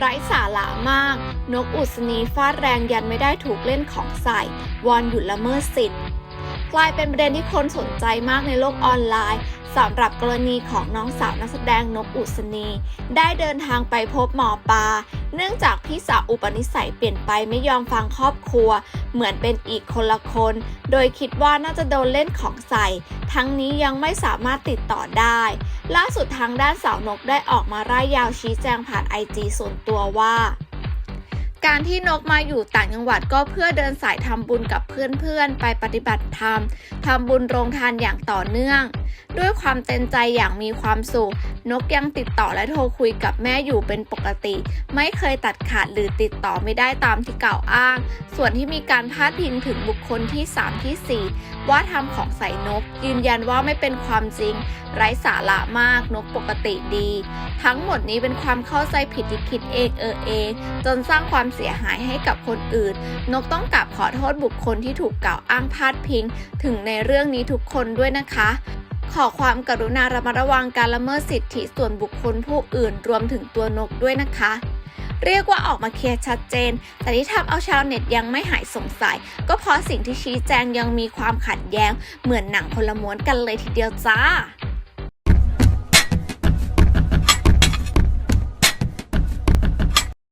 ไร้สาระมาก นกอุศนีฟาดแรงยันไม่ได้ถูกเล่นของใส่ วอนหยุดละเมิดสิทธิ์ กลายเป็นประเด็นที่คนสนใจมากในโลกออนไลน์สำหรับกรณีของน้องสาวนักแสดงนกอุศนี ได้เดินทางไปพบหมอปลาเนื่องจากพี่สาวอุปนิสัยเปลี่ยนไปไม่ยอมฟังครอบครัว เหมือนเป็นอีกคนละคน โดยคิดว่าน่าจะโดนเล่นของใส่ ทั้งนี้ยังไม่สามารถติดต่อได้ ล่าสุดทางด้านสาวนกได้ออกมาร่ายยาวชี้แจงผ่านไอจีส่วนตัวว่า การที่นกมาอยู่ต่างจังหวัดก็เพื่อเดินสายทำบุญกับเพื่อนๆ ไปปฏิบัติธรรมทำบุญโรงทานอย่างต่อเนื่อง ด้วยความเต็มใจอย่างมีความสุขนกยังติดต่อและโทรคุยกับแม่อยู่เป็นปกติ ไม่เคยตัดขาดหรือติดต่อไม่ได้ตามที่กล่าวอ้าง ส่วนที่มีการพาดพิงถึงบุคคลที่ 3 ที่ 4 ว่าทำของใส่นก ยืนยันว่าไม่เป็นความจริง ไร้สาระมากนกปกติดี ทั้งหมดนี้เป็นความเข้าใจผิดที่คิดเองเออเองจนสร้างความเสียหายให้กับคนอื่น นกต้องกลับขอโทษบุคคลที่ถูกกล่าวอ้างพาดพิง ถึงในเรื่องนี้ทุกคนด้วยนะคะ ขอความกรุณาระมัดระวังการละเมิดสิทธิส่วนบุคคลผู้อื่นรวมถึงตัวนกด้วยนะคะ เรียกว่าออกมาเคลียร์ชัดเจน แต่ที่ทำเอาชาวเน็ตยังไม่หายสงสัย ก็เพราะสิ่งที่ชี้แจงยังมีความขัดแย้ง เหมือนหนังคนละม้วนกันเลยทีเดียวจ้า